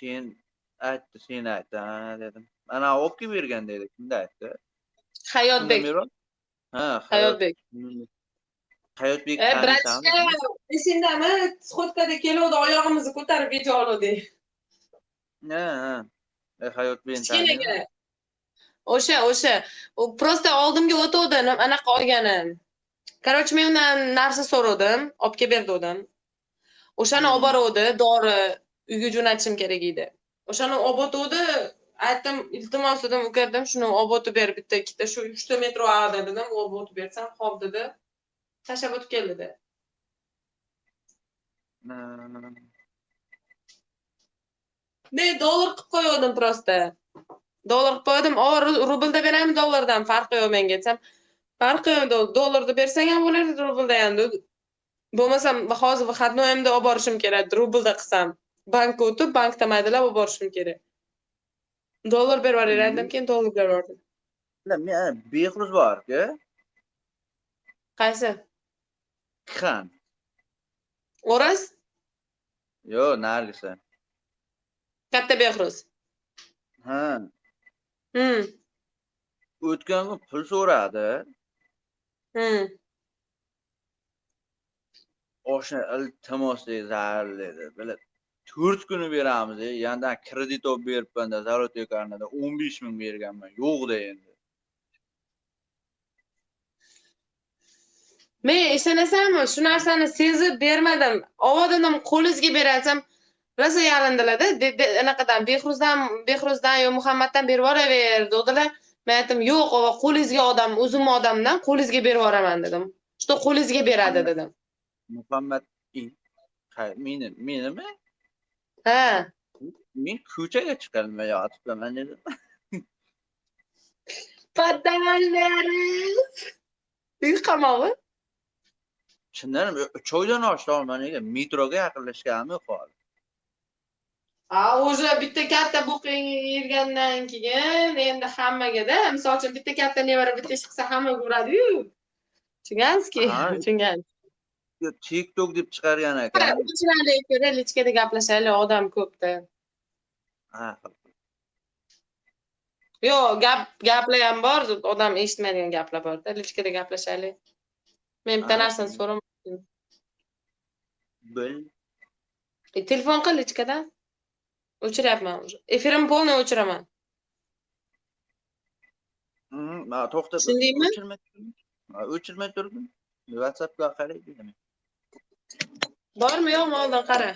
keyin aytdi sen ha dedim ana olib kelib bergan dedi kimda aytdi Hayotbek. Ha Hayotbek. hayotbek E, bratishka, esingdami? Sxotkada keluvdi, oyog'imizni ko'tarib video oluvdik. ha ha E, hayotbekni Kichkinagina. O'sha, o'sha. U prosta oldimga o'tuvdi, anaqa olgani. Короче, men undan narsa so'radim, olib kelib berdim. O'shani Hmm. olib boruvdi, dori uyga jo'natishim kerak edi. O'shani olib aytdim, iltimos dedim, uka dedim, shuni obotib ber, bitta ikkita shu 3 metr metro dedim, obotib bersan bersam, xo'p dedi. Tashlab o'tib keldi dedi. men Ne dollar qilib qo'ygandim просто Dollar qilib qo'ydim. O rublda berami dollardan farqi yo'q menga desam. Farqi yo'q do- dollarda bersang ham bo'lardi, rublda ham. Bo'lmasam hozir выходноyimda olib borishim kerak, rublda qilsam. Bankka o'tib, bankda maydalab olib borishim kerak. Dollar berib yuboringlar dedim, keyin dollar berib yubordim. Men behruz bor-ku Qaysi? xan O'ras? yo nargisa Katta behruz. ha Hmm. o'tgan kun pul so'radi Hmm. oshna iltimos dedi zarur dedi bular to'rt kuni beramiz dedi yandan kredit olib beribmanda золотой karnada o'n besh ming berganman yo'q de endi Men ishonasanmi, shu narsani sezib bermadim. Ovodadim qo'lingizga beratsam, rosa yalindilarda, anaqadan Behruzdan, Behruzdan yo Muhammaddan berib yuboraver dedilar. Men aytdim, yo'q, ova qo'lingizga odam, o'zim odamdan qo'lingizga berib yuboraman dedim. Что qo'lingizga beradi dedim. muhammad meni menimi Ha, men ko'chaga chiqolmay yotibman dedim Поддавальнерис. Uy qamog'i. chindan uch oydan oshdi man nega metroga yaqinlashganim yo'q hozir A, уже bitta katta buqing yirgandan keyin endi hammagada, misol uchun bitta katta nevara bitta ish qilsa hammaga uradi-yu. Tushungansizki? Ha. Tiktok deb chiqargan ekan O'chiraylik, ko'ra, lichkada gaplashaylik, odam ko'pda. ha Yo'q, gap gaplar ham bor, odam eshitmaydigan gaplar bor-da, lichkada gaplashaylik. Men bitta narsani so'ram. bil E, telefon qil lichkadan. O'chiryapman. уже. Efirim полный o'chiraman. Mhm, ma to'xtab Tushundingmi? o'chirmay turgin whatsappga qaraydi Bormi yo'qmi oldin qara.